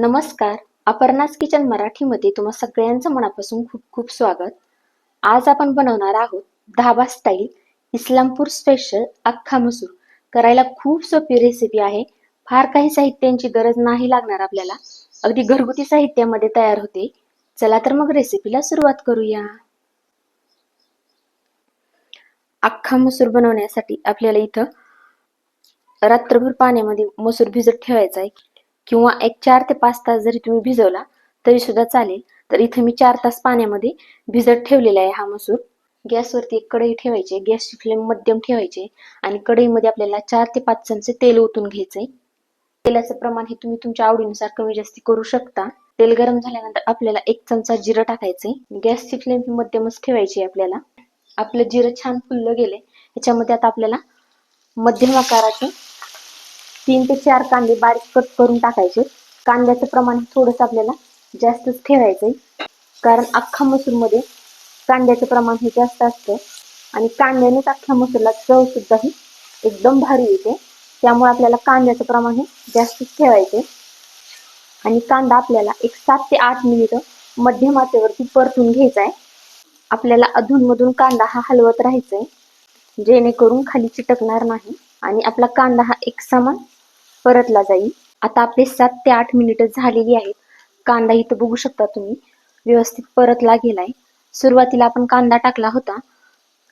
नमस्कार. अपर्णास किचन मराठीमध्ये तुम्हा सगळ्यांचं मनापासून खूप खूप स्वागत. आज आपण बनवणार आहोत धाबा स्टाईल इस्लामपूर स्पेशल अख्खा मसूर. करायला खूप सोपी रेसिपी आहे. फार काही साहित्यांची गरज नाही लागणार आपल्याला. अगदी घरगुती साहित्यामध्ये तयार होते. चला तर मग रेसिपीला सुरुवात करूया. अख्खा मसूर बनवण्यासाठी आपल्याला इथं रात्रभर पाण्यामध्ये मसूर भिजत ठेवायचा आहे. किंवा एक चार ते पाच तास जरी तुम्ही भिजवला तरी सुद्धा चालेल. तर इथे मी चार तास पाण्यामध्ये भिजत ठेवलेला आहे हा मसूर. गॅसवरती एक कढई ठेवायची गॅसची फ्लेम मध्यम ठेवायची आणि कढईमध्ये आपल्याला चार ते पाच चमचे तेल ओतून घ्यायचंय. तेलाचं प्रमाण हे तुम्ही तुमच्या आवडीनुसार कमी जास्ती करू शकता. तेल गरम झाल्यानंतर आपल्याला एक चमचा जिरं टाकायचंय. गॅसची फ्लेम ही मध्यमच ठेवायची आपल्याला. आपलं जिरं छान फुललं गेले याच्यामध्ये आता आपल्याला मध्यम आकाराचे तीन ते चार कांदे बारीक कट करून टाकायचे. कांद्याचं प्रमाण थोडंसं आपल्याला जास्तच ठेवायचंय. कारण अख्खा मसूरमध्ये कांद्याचं प्रमाण हे जास्त असतं. आणि कांद्यानेच अख्ख्या मसूरला चव सुद्धा ही एकदम भारी येते. त्यामुळे आपल्याला कांद्याचं प्रमाण हे जास्तच ठेवायचे आणि कांदा आपल्याला एक सात ते आठ मिनिटं मध्यम आचेवरती परतून घ्यायचा आहे आपल्याला अधूनमधून कांदा हा हलवत राहायचा आहे जेणेकरून खाली चिटकणार नाही. आणि आपला कांदा हा एक समान परतला जाईल. आता आपले सात ते आठ मिनिटं झालेली आहेत. कांदा इथं बघू शकता तुम्ही. व्यवस्थित परतला गेलाय. सुरुवातीला आपण कांदा टाकला होता.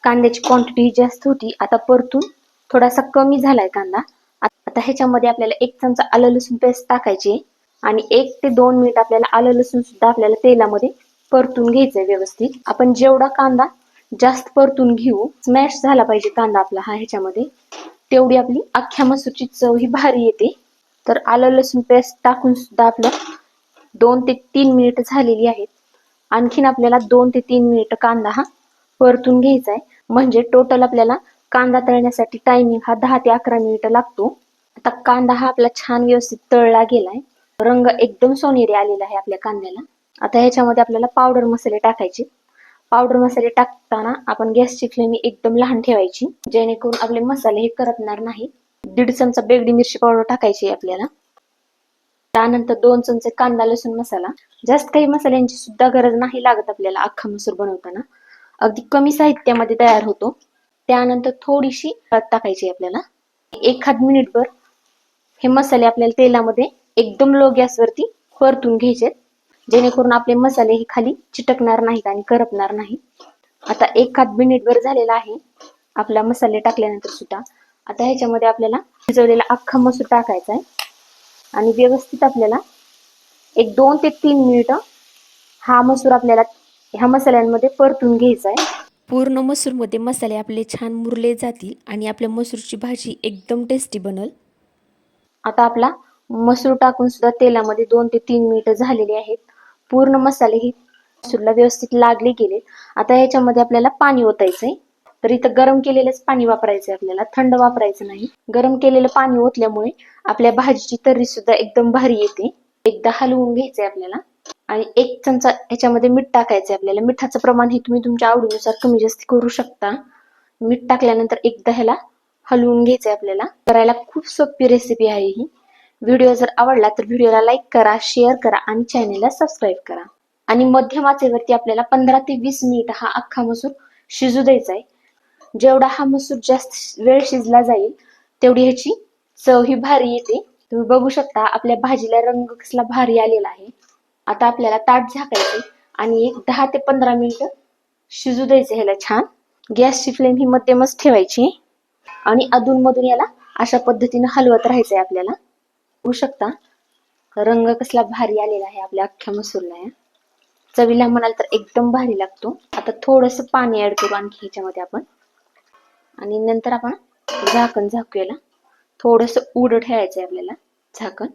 कांद्याची क्वांटिटी जास्त होती. आता परतून थोडासा कमी झालाय कांदा. आता ह्याच्यामध्ये आपल्याला एक चमचा आलं लसूण पेस्ट टाकायची आणि एक ते दोन मिनिट आपल्याला आलं लसूण सुद्धा आपल्याला तेलामध्ये परतून घ्यायचंय व्यवस्थित. आपण जेवढा कांदा जास्त परतून घेऊ स्मॅश झाला पाहिजे कांदा आपला हा ह्याच्यामध्ये. तेवढी आपली अख्ख्या मसूरची चव ही भारी येते. तर आलं लसूण पेस्ट टाकून सुद्धा आपलं दोन ते तीन मिनिट झालेली आहेत. आणखीन आपल्याला दोन ते तीन मिनिट कांदा हा परतून घ्यायचा आहे. म्हणजे टोटल आपल्याला कांदा तळण्यासाठी टायमिंग हा दहा ते अकरा मिनिट लागतो. आता कांदा हा आपला छान व्यवस्थित तळला गेलाय. रंग एकदम सोनेरी आलेला आहे आपल्या कांद्याला. आता ह्याच्यामध्ये आपल्याला पावडर मसाले टाकायचे. पावडर मसाले टाकताना आपण गॅसची फ्लेम एकदम लहान ठेवायची. जेणेकरून आपले मसाले हे करपणार नाही. दीड चमचा बेगडी मिरची पावडर टाकायची आपल्याला. त्यानंतर दोन चमचे कांदा लसूण मसाला. जास्त काही मसाल्यांची सुद्धा गरज नाही लागत आपल्याला अख्खा मसूर बनवताना. अगदी कमी साहित्यामध्ये तयार होतो. त्यानंतर थोडीशी हळद टाकायची आपल्याला. एखाद मिनिटभर हे मसाले आपल्याला तेलामध्ये एकदम लो गॅसवरती परतून घ्यायचे जेणेकरून आपले मसाले हे खाली चिटकणार नाहीत आणि करपणार नाही आता एखाद मिनिटभर झालेला आहे. आपला मसाले टाकल्यानंतर सुद्धा. आता ह्याच्यामध्ये आपल्याला भिजवलेला अख्खा मसूर टाकायचा आहे. आणि व्यवस्थित आपल्याला एक दोन ते तीन मिनिटं हा मसूर आपल्याला ह्या मसाल्यांमध्ये परतून घ्यायचा आहे. पूर्ण मसूरमध्ये मसाले आपले छान मुरले जातील आणि आपल्या मसूरची भाजी एकदम टेस्टी बनल. आता आपला मसूर टाकून सुद्धा तेलामध्ये दोन ते तीन मिनिटं झालेली आहेत. पूर्ण मसाले हे मसूरला व्यवस्थित लागले गेले. आता ह्याच्यामध्ये आपल्याला पाणी ओतायचंय. तर इथं गरम केलेलंच पाणी वापरायचंय आपल्याला. थंड वापरायचं नाही. गरम केलेलं पाणी ओतल्यामुळे आपल्या भाजीची तर्री सुद्धा एकदम भारी येते. एकदा हलवून घ्यायचंय आपल्याला. आणि एक चमचा ह्याच्यामध्ये मीठ टाकायचंय आपल्याला. मिठाचं प्रमाण हे तुम्ही तुमच्या आवडीनुसार कमी जास्त करू शकता. मीठ टाकल्यानंतर एकदा ह्याला हलवून घ्यायचंय आपल्याला. करायला खूप सोपी रेसिपी आहे ही. व्हिडिओ जर आवडला तर व्हिडिओला लाईक करा शेअर करा आणि चॅनेलला सबस्क्राईब करा. आणि मध्यम आचेवरती आपल्याला पंधरा ते वीस मिनिट हा अख्खा मसूर शिजू द्यायचा आहे. जेवढा हा मसूर जास्त वेळ शिजला जाईल तेवढी ह्याची चव ही भारी येते. तुम्ही बघू शकता आपल्या भाजीला रंग कसला भारी आलेला आहे. आता आपल्याला ताट झाकायचे आणि एक दहा ते पंधरा मिनिटं शिजू द्यायचं ह्याला छान. गॅसची फ्लेम ही मध्यमच ठेवायची. आणि अधूनमधून याला अशा पद्धतीने हलवत राहायचंय आपल्याला. होऊ शकता. रंग कसला भारी आलेला आहे आपल्या अख्ख्या मसूरला या. चवीला म्हणाल तर एकदम भारी लागतो. आता थोडस पाणी ऍड करू आणखी ह्याच्यामध्ये आपण. आणि नंतर आपण झाकण झाकूयाला. थोडस उड ठेवायचंय आपल्याला झाकण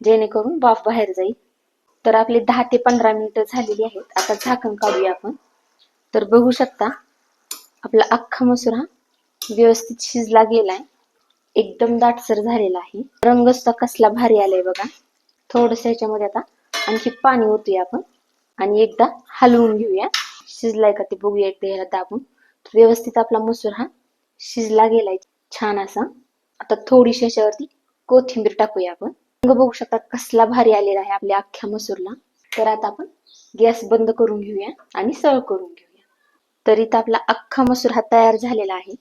जेणेकरून वाफ बाहेर जाईल. तर आपले दहा ते पंधरा मिनिटं झालेली आहेत. आता झाकण काढूया आपण. तर बघू शकता आपला अख्खा मसूर हा व्यवस्थित शिजला गेलाय. एकदम दाटसर झालेला आहे. रंग सुद्धा कसला भारी आलाय बघा. थोडस ह्याच्यामध्ये आता आणखी पाणी ओतूया आपण आणि एकदा हलवून घेऊया. शिजलाय का ते बघूया एकदा ह्याला दाबून. व्यवस्थित आपला मसूर हा शिजला गेलाय. छान असा. आता थोडीशी याच्यावरती कोथिंबीर टाकूया आपण. रंग बघू शकता कसला भारी आलेला आहे आपल्या अख्ख्या मसूरला. तर आता आपण गॅस बंद करून घेऊया आणि सळ करून घेऊया. तर इथं आपला अख्खा मसूर हा तयार झालेला आहे.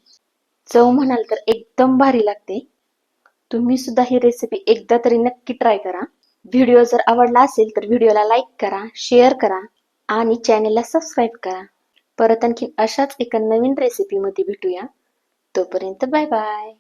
चव म्हणाल तर एकदम भारी लागते. तुम्ही सुद्धा ही रेसिपी एकदा तरी नक्की ट्राय करा. व्हिडिओ जर आवडला असेल तर व्हिडिओला लाईक करा शेअर करा आणि चॅनेलला सबस्क्राईब करा. परत आणखी अशाच एका नवीन रेसिपीमध्ये भेटूया. तोपर्यंत बाय बाय